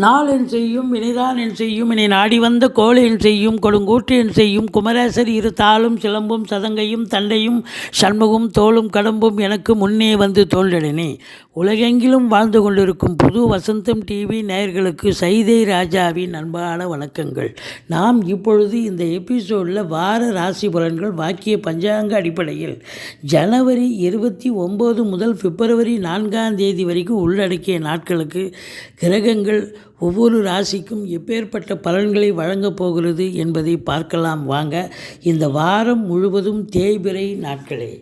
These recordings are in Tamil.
நாளென் செய்யும் வினைதான் என் செய்யும் இனி நாடி வந்த கோளென் செய்யும் கொடுங்கூற்று என் செய்யும் குமரேசர் இரு தாளும் சிலம்பும் சதங்கையும் தண்டையும் சண்முகம் தோளும் கடம்பும் எனக்கு முன்னே வந்து தோன்றினே உலகெங்கிலும் வாழ்ந்து கொண்டிருக்கும் புது வசந்தம் டிவி நேயர்களுக்கு சைதை ராஜாவின் அன்பான வணக்கங்கள். நாம் இப்பொழுது இந்த எபிசோடில் வார ராசி பலன்கள் வாக்கிய பஞ்சாங்க அடிப்படையில் ஜனவரி இருபத்தி ஒம்பது முதல் பிப்ரவரி நான்காம் தேதி வரைக்கும் உள்ளடக்கிய நாட்களுக்கு கிரகங்கள் ஒவ்வொரு ராசிக்கும் எப்பேற்பட்ட பலன்களை வழங்கப் போகிறது என்பதை பார்க்கலாம். வாங்க இந்த வாரம் முழுவதும் தேய்பிறை நாட்களே.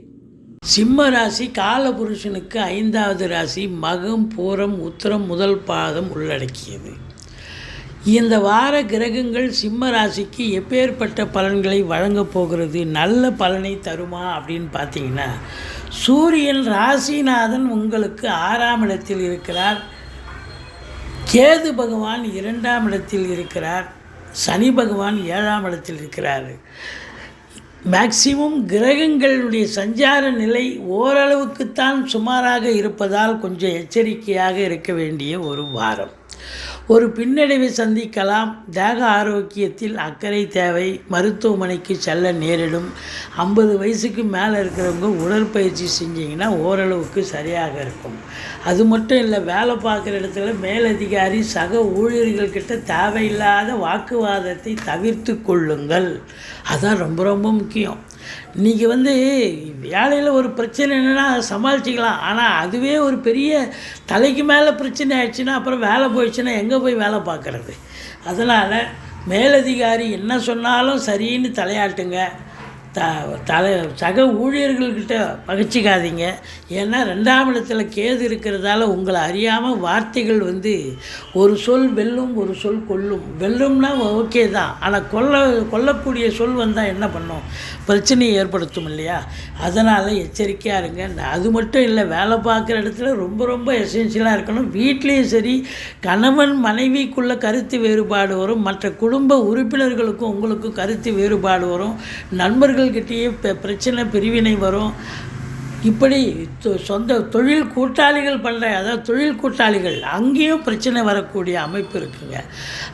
சிம்ம ராசி காலபுருஷனுக்கு ஐந்தாவது ராசி மகம் பூரம் உத்தரம் முதல் பாதம் உள்ளடக்கியது. இந்த வார கிரகங்கள் சிம்ம ராசிக்கு எப்பேற்பட்ட பலன்களை வழங்கப் போகிறது நல்ல பலனை தருமா அப்படின்னு பார்த்தீங்கன்னா சூரியன் ராசிநாதன் உங்களுக்கு ஆறாம் இடத்தில் இருக்கிறார். கேது பகவான் இரண்டாம் இடத்தில் இருக்கிறார். சனி பகவான் ஏழாம் இடத்தில் இருக்கிறார். மேக்சிமம் கிரகங்களுடைய சஞ்சார நிலை ஓரளவுக்குத்தான் சுமாராக இருப்பதால் கொஞ்சம் எச்சரிக்கையாக இருக்க வேண்டிய ஒரு வாரம். ஒரு பின்னடைவை சந்திக்கலாம். தேக ஆரோக்கியத்தில் அக்கறை தேவை மருத்துவமனைக்கு செல்ல நேரிடும். ஐம்பது வயசுக்கு மேலே இருக்கிறவங்க உடற்பயிற்சி செஞ்சிங்கன்னா ஓரளவுக்கு சரியாக இருக்கும். அது மட்டும் இல்லை வேலை பார்க்குற இடத்துல மேலதிகாரி சக ஊழியர்கள்கிட்ட தேவையில்லாத வாக்குவாதத்தை தவிர்த்து கொள்ளுங்கள். அதான் ரொம்ப ரொம்ப முக்கியம். இன்றைக்கி வந்து வேலையில் ஒரு பிரச்சனை என்னென்னா சமாளிச்சிக்கலாம். ஆனால் அதுவே ஒரு பெரிய தலைக்கு மேலே பிரச்சனை ஆயிடுச்சுன்னா அப்புறம் வேலை போயிடுச்சுன்னா எங்கே போய் வேலை பார்க்குறது? அதனால் மேலதிகாரி என்ன சொன்னாலும் சரின்னு தலையாட்டுங்க. த தலை சக ஊழியர்கள்கிட்ட பகிச்சிக்காதீங்க ஏன்னா ரெண்டாம் இடத்துல கேது இருக்கிறதால உங்களை அறியாமல் வார்த்தைகள் வந்து ஒரு சொல் வெல்லும் ஒரு சொல் கொல்லும். வெல்லும்னா ஓகே தான். ஆனால் கொல்ல கொல்லக்கூடிய சொல் வந்தால் என்ன பண்ணும்? பிரச்சனையை ஏற்படுத்தும் இல்லையா? அதனால் எச்சரிக்கையாக இருங்க. அது மட்டும் இல்லை வேலை பார்க்குற இடத்துல ரொம்ப ரொம்ப எசென்ஷியலாக இருக்கணும். வீட்லேயும் சரி கணவன் மனைவிக்குள்ளே கருத்து வேறுபாடு வரும். மற்ற குடும்ப உறுப்பினர்களுக்கும் உங்களுக்கும் கருத்து வேறுபாடு வரும். நண்பர்கள் பெ- பிரச்சனை பிரிவினை வரும். இப்படி தொ- சொந்த தொழில் கூட்டாளிகள் பண்ணுற அதாவது தொழில் கூட்டாளிகள் அங்கேயும் பிரச்சனை வரக்கூடிய அமைப்பு இருக்குங்க.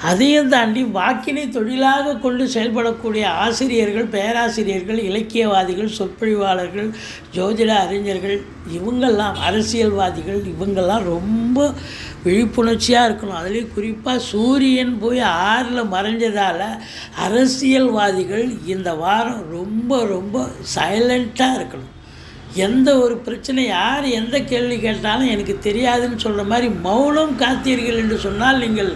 அதையும் தாண்டி வாக்கினை தொழிலாக கொண்டு செயல்படக்கூடிய ஆசிரியர்கள் பேராசிரியர்கள் இலக்கியவாதிகள் சொற்பொழிவாளர்கள் ஜோதிட அறிஞர்கள் இவங்கெல்லாம் அரசியல்வாதிகள் இவங்கெல்லாம் ரொம்ப விழிப்புணர்ச்சியாக இருக்கணும். அதுலேயும் குறிப்பாக சூரியன் போய் ஆறில் மறைஞ்சதால் அரசியல்வாதிகள் இந்த வாரம் ரொம்ப ரொம்ப சைலண்ட்டாக இருக்கணும். எந்த ஒரு பிரச்சனை யார் எந்த கேள்வி கேட்டாலும் எனக்கு தெரியாதுன்னு சொல்கிற மாதிரி மௌனம் காத்தீர்கள் என்று சொன்னால் நீங்கள்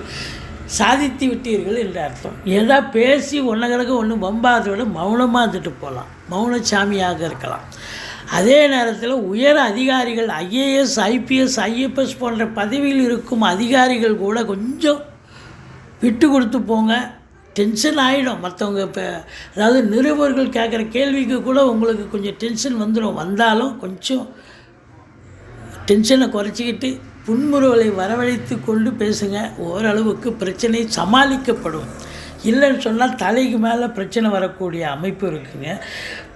சாதித்து விட்டீர்கள் என்று அர்த்தம். எதா பேசி ஒன்று கிடக்க ஒன்று வம்பாதை விட மௌனமாக இருந்துட்டு போகலாம் மௌனச்சாமியாக இருக்கலாம். அதே நேரத்தில் உயர் அதிகாரிகள் ஐஏஎஸ் ஐபிஎஸ் ஐஎஃப்எஸ் போன்ற பதவியில் இருக்கும் அதிகாரிகள் கூட கொஞ்சம் விட்டு கொடுத்து போங்க. டென்ஷன் ஆகிடும் மற்றவங்க இப்போ அதாவது நிருபர்கள் கேட்குற கேள்விக்கு கூட உங்களுக்கு கொஞ்சம் டென்ஷன் வந்துடும் வந்தாலும் கொஞ்சம் டென்ஷனை குறைச்சிக்கிட்டு புன்முறுவலை வரவழைத்து கொண்டு பேசுங்க. ஓரளவுக்கு பிரச்சனை சமாளிக்கப்படும். இல்லைன்னு சொன்னால் தலைக்கு மேலே பிரச்சனை வரக்கூடிய அமைப்பு இருக்குங்க.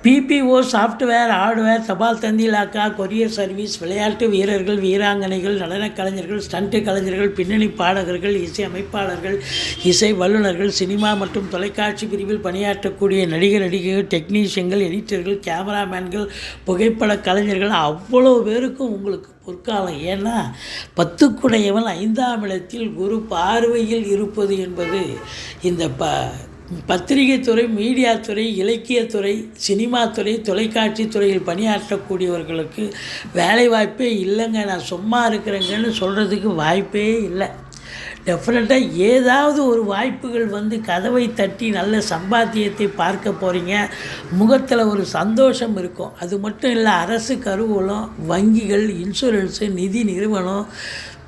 பிபிஓ சாஃப்ட்வேர் ஹார்ட்வேர் தபால் தந்தி இலாக்கா கொரியர் சர்வீஸ் விளையாட்டு வீரர்கள் வீராங்கனைகள் நடனக் கலைஞர்கள் ஸ்டண்ட்டு கலைஞர்கள் பின்னணி பாடகர்கள் இசை அமைப்பாளர்கள் இசை வல்லுநர்கள் சினிமா மற்றும் தொலைக்காட்சி பிரிவில் பணியாற்றக்கூடிய நடிகர் நடிகைகள் டெக்னீஷியன்கள் எடிட்டர்கள் கேமராமேன்கள் புகைப்பட கலைஞர்கள் அவ்வளோ பேருக்கும் உங்களுக்கு பொற்காலம். ஏன்னா பத்துக்குடையவன் ஐந்தாம் இடத்தில் குரு பார்வையில் இருப்பது என்பது இந்த ப பத்திரிகை துறை மீடியா துறை இலக்கியத்துறை சினிமா துறை தொலைக்காட்சி துறையில் பணியாற்றக்கூடியவர்களுக்கு வேலை வாய்ப்பே இல்லைங்க. நான் சும்மா இருக்கிறேங்கன்னு சொல்கிறதுக்கு வாய்ப்பே இல்லை. டெஃபினட்டாக ஏதாவது ஒரு வாய்ப்புகள் வந்து கதவை தட்டி நல்ல சம்பாத்தியத்தை பார்க்க போகிறீங்க முகத்தில் ஒரு சந்தோஷம் இருக்கும். அது மட்டும் இல்லை அரசு கருவூலம் வங்கிகள் இன்சூரன்ஸு நிதி நிறுவனம்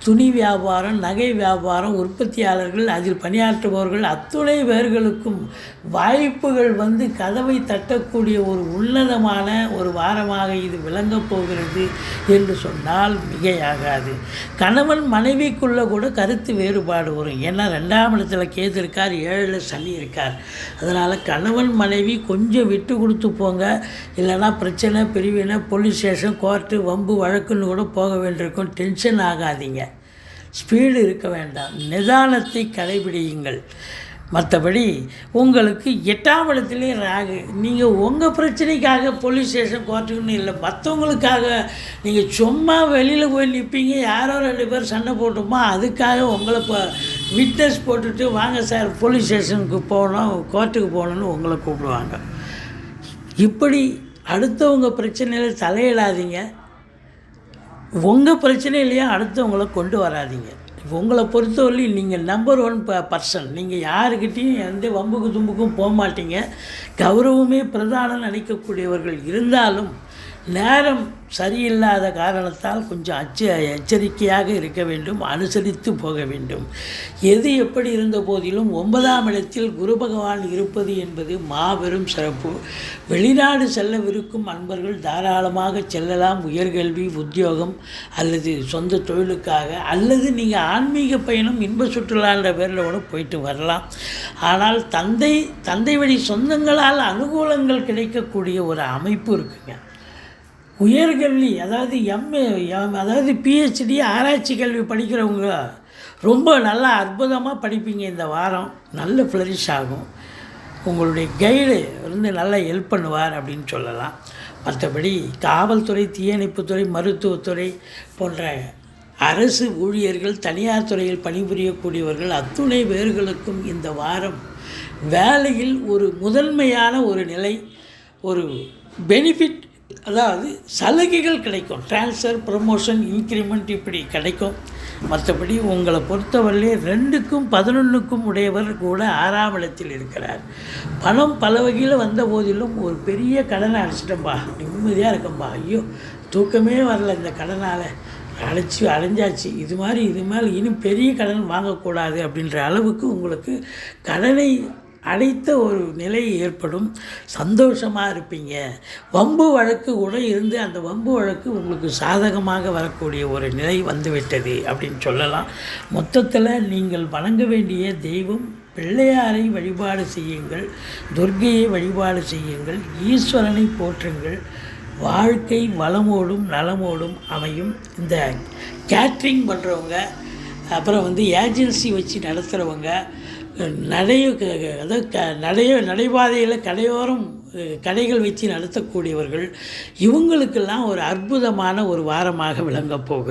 துணி வியாபாரம் நகை வியாபாரம் உற்பத்தியாளர்கள் அதில் பணியாற்றுபவர்கள் அத்துணை பேர்களுக்கும் வாய்ப்புகள் வந்து கதவை தட்டக்கூடிய ஒரு உன்னதமான ஒரு வாரமாக இது விளங்கப் போகிறது என்று சொன்னால் மிகையாகாது. கணவன் மனைவிக்குள்ளே கூட கருத்து வேறுபாடு வரும். ஏன்னா ரெண்டாம் இடத்துல கேது இருக்கார் ஏழில் சனி இருக்கார். அதனால் கணவன் மனைவி கொஞ்சம் விட்டு கொடுத்து போங்க. இல்லைன்னா பிரச்சனை பிரிவினை போலீஸ் ஸ்டேஷன் கோர்ட்டு வம்பு வழக்குன்னு கூட போக வேண்டியிருக்கும். டென்ஷன் ஆகாதீங்க. ஸ்பீடு இருக்க வேண்டாம். நிதானத்தை கடைபிடியுங்கள். மற்றபடி உங்களுக்கு எட்டாம் இடத்துலேயும் ராகு நீங்கள் உங்கள் பிரச்சனைக்காக போலீஸ் ஸ்டேஷன் கோர்ட்டுக்குன்னு இல்லை மற்றவங்களுக்காக நீங்கள் சும்மா வெளியில் போய் நிற்பீங்க யாரோ ரெண்டு பேர் சண்டை போட்டோமோ அதுக்காக உங்களை இப்போ விட்னஸ் போட்டுட்டு வாங்க சார் போலீஸ் ஸ்டேஷனுக்கு போகணும் கோர்ட்டுக்கு போகணுன்னு உங்களை கூப்பிடுவாங்க. இப்படி அடுத்தவங்க பிரச்சனையில் தலையிடாதீங்க. உங்கள் பிரச்சனையிலையும் அடுத்தவங்கள கொண்டு வராதீங்க. உங்களை பொறுத்தவரையும் நீங்கள் நம்பர் ஒன் ப பர்சன் நீங்கள் யாருக்கிட்டேயும் எந்த வம்புக்கு தும்புக்கும் போக மாட்டீங்க கௌரவமே பிரதானம் நினைக்கக்கூடியவர்கள் இருந்தாலும் நேரம் சரியில்லாத காரணத்தால் கொஞ்சம் அச்ச எச்சரிக்கையாக இருக்க வேண்டும் அனுசரித்து போக வேண்டும். எது எப்படி இருந்த போதிலும் ஒன்பதாம் இடத்தில் குரு பகவான் இருப்பது என்பது மாபெரும் சிறப்பு. வெளிநாடு செல்லவிருக்கும் அன்பர்கள் தாராளமாக செல்லலாம் உயர்கல்வி உத்தியோகம் அல்லது சொந்த தொழிலுக்காக அல்லது நீங்கள் ஆன்மீக பயணம் இன்ப சுற்றுலான்ற பேரில் கூட போயிட்டு வரலாம். ஆனால் தந்தை தந்தை வழி சொந்தங்களால் அனுகூலங்கள் கிடைக்கக்கூடிய ஒரு அமைப்பு இருக்குங்க. உயர்கல்வி அதாவது எம்ஏ அதாவது பிஹெச்டி ஆராய்ச்சி கல்வி படிக்கிறவங்க ரொம்ப நல்லா அற்புதமாக படிப்பீங்க இந்த வாரம். நல்ல ஃப்ளரிஷ் ஆகும். உங்களுடைய கைடு வந்து நல்லா ஹெல்ப் பண்ணுவார் அப்படின்னு சொல்லலாம். மற்றபடி காவல்துறை தீயணைப்புத்துறை மருத்துவத்துறை போன்ற அரசு ஊழியர்கள் தனியார் துறையில் பணிபுரியக்கூடியவர்கள் அத்துணை பேர்களுக்கும் இந்த வாரம் வேலையில் ஒரு முதன்மையான ஒரு நிலை ஒரு பெனிஃபிட் அதாவது சலுகைகள் கிடைக்கும். ட்ரான்ஸ்ஃபர் ப்ரமோஷன் இன்க்ரிமெண்ட் இப்படி கிடைக்கும். மற்றபடி உங்களை பொறுத்தவரையிலே ரெண்டுக்கும் பதினொன்றுக்கும் உடையவர் கூட ஆறாம் இடத்தில் இருக்கிறார். பணம் பல வகையில் வந்த போதிலும் ஒரு பெரிய கடனை அடைச்சிட்டோம்பா நிம்மதியாக இருக்கம்பா ஐயோ தூக்கமே வரல இந்த கடனால். அழைச்சி அடைஞ்சாச்சு. இது மாதிரி இது மேலே இன்னும் பெரிய கடன் வாங்கக்கூடாது அப்படின்ற அளவுக்கு உங்களுக்கு கடனை அடைத்த ஒரு நிலை ஏற்படும். சந்தோஷமாக இருப்பீங்க. வம்பு வழக்கு கூட இருந்து அந்த வம்பு வழக்கு உங்களுக்கு சாதகமாக வரக்கூடிய ஒரு நிலை வந்துவிட்டது அப்படின்னு சொல்லலாம். மொத்தத்தில் நீங்கள் வணங்க வேண்டிய தெய்வம் பிள்ளையாரை வழிபாடு செய்யுங்கள். துர்கையை வழிபாடு செய்யுங்கள். ஈஸ்வரனை போற்றுங்கள். வாழ்க்கை வளமோடும் நலமோடும் அமையும். இந்த கேட்ரிங் பண்ணுறவங்க அப்புறம் வந்து ஏஜென்சி வச்சு நடத்துகிறவங்க நடைய அதாவது க நடைய நடைபாதையில் கடையோரம் கடைகள் வச்சு நடத்தக்கூடியவர்கள் இவங்களுக்கெல்லாம் ஒரு அற்புதமான ஒரு வாரமாக விளங்கப் போகிறது.